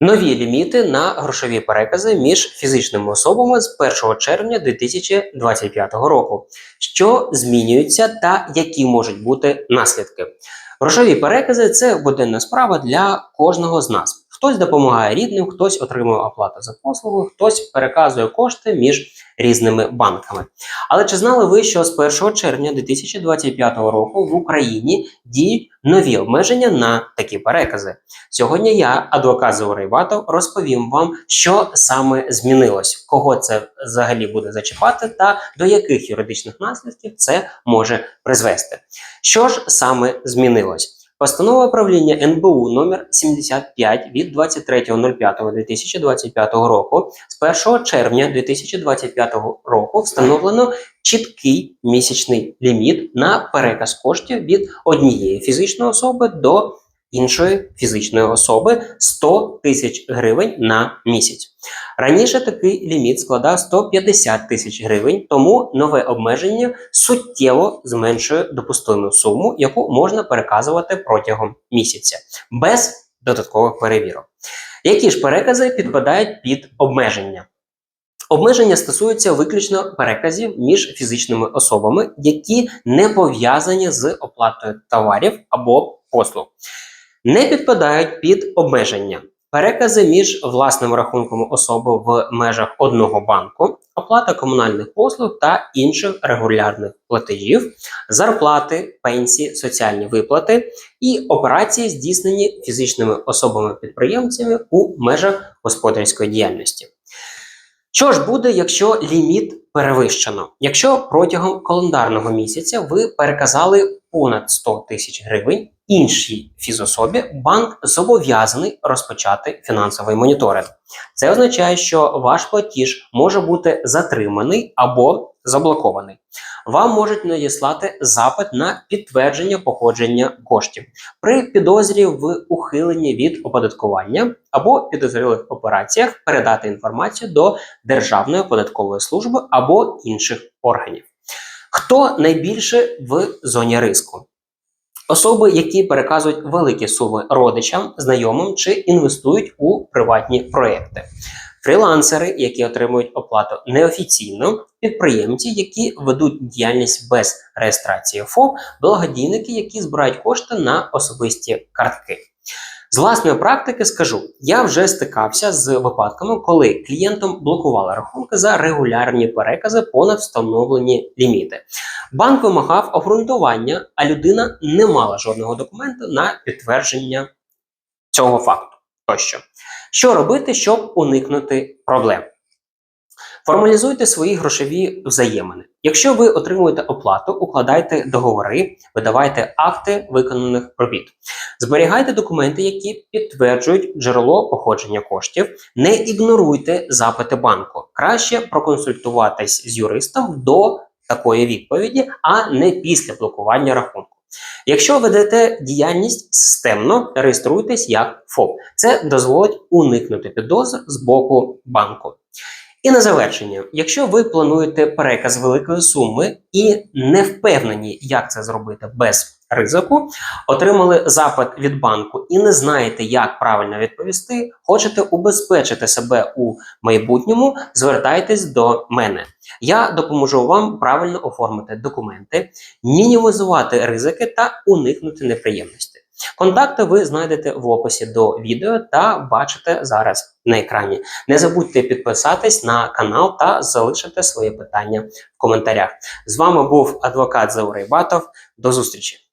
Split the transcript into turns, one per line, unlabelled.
Нові ліміти на грошові перекази між фізичними особами з 1 червня 2025 року, що змінюються та які можуть бути наслідки. Грошові перекази це буденна справа для кожного з нас. Хтось допомагає рідним, хтось отримує оплату за послугу, хтось переказує кошти між різними банками. Але чи знали ви, що з 1 червня 2025 року в Україні діють нові обмеження на такі перекази? Сьогодні я, адвокат Заурей Батов, розповім вам, що саме змінилось, кого це взагалі буде зачіпати, та до яких юридичних наслідків це може призвести. Що ж саме змінилось? Постанова правління НБУ номер 75 від 23.05.2025 року. З 1 червня 2025 року встановлено чіткий місячний ліміт на переказ коштів від однієї фізичної особи до іншої фізичної особи 100 тисяч гривень на місяць. Раніше такий ліміт складав 150 тисяч гривень, тому нове обмеження суттєво зменшує допустиму суму, яку можна переказувати протягом місяця без додаткових перевірок. Які ж перекази підпадають під обмеження? Обмеження стосуються виключно переказів між фізичними особами, які не пов'язані з оплатою товарів або послуг не підпадають під обмеження. Перекази між власним рахунком особи в межах одного банку, оплата комунальних послуг та інших регулярних платежів, зарплати, пенсії, соціальні виплати і операції, здійснені фізичними особами-підприємцями у межах господарської діяльності. Що ж буде, якщо ліміт перевищено? Якщо протягом календарного місяця ви переказали понад 100 тисяч гривень іншій фізособі, банк зобов'язаний розпочати фінансовий моніторинг. Це означає, що ваш платіж може бути затриманий або заблокований. Вам можуть надіслати запит на підтвердження походження коштів при підозрі в ухиленні від оподаткування або підозрілих операціях передати інформацію до Державної податкової служби або інших органів. Хто найбільше в зоні риску? Особи, які переказують великі суми родичам, знайомим чи інвестують у приватні проекти. Фрілансери, які отримують оплату неофіційно, підприємці, які ведуть діяльність без реєстрації ФОП, благодійники, які збирають кошти на особисті картки. З власної практики скажу, я вже стикався з випадками, коли клієнтам блокували рахунки за регулярні перекази понад встановлені ліміти. Банк вимагав обґрунтування, а людина не мала жодного документу на підтвердження цього факту. Тощо, що робити, щоб уникнути проблем? Формалізуйте свої грошові взаємини. Якщо ви отримуєте оплату, укладайте договори, видавайте акти виконаних робіт. Зберігайте документи, які підтверджують джерело походження коштів. Не ігноруйте запити банку. Краще проконсультуватись з юристом до такої відповіді, а не після блокування рахунку. Якщо ведете діяльність системно, реєструйтесь як ФОП. Це дозволить уникнути підозр з боку банку. І на завершення, якщо ви плануєте переказ великої суми і не впевнені, як це зробити без ризику, отримали запит від банку і не знаєте, як правильно відповісти, хочете убезпечити себе у майбутньому, звертайтесь до мене. Я допоможу вам правильно оформити документи, мінімізувати ризики та уникнути неприємностей. Контакти ви знайдете в описі до відео та бачите зараз на екрані. Не забудьте підписатись на канал та залишити свої питання в коментарях. З вами був адвокат Заурей Батов. До зустрічі!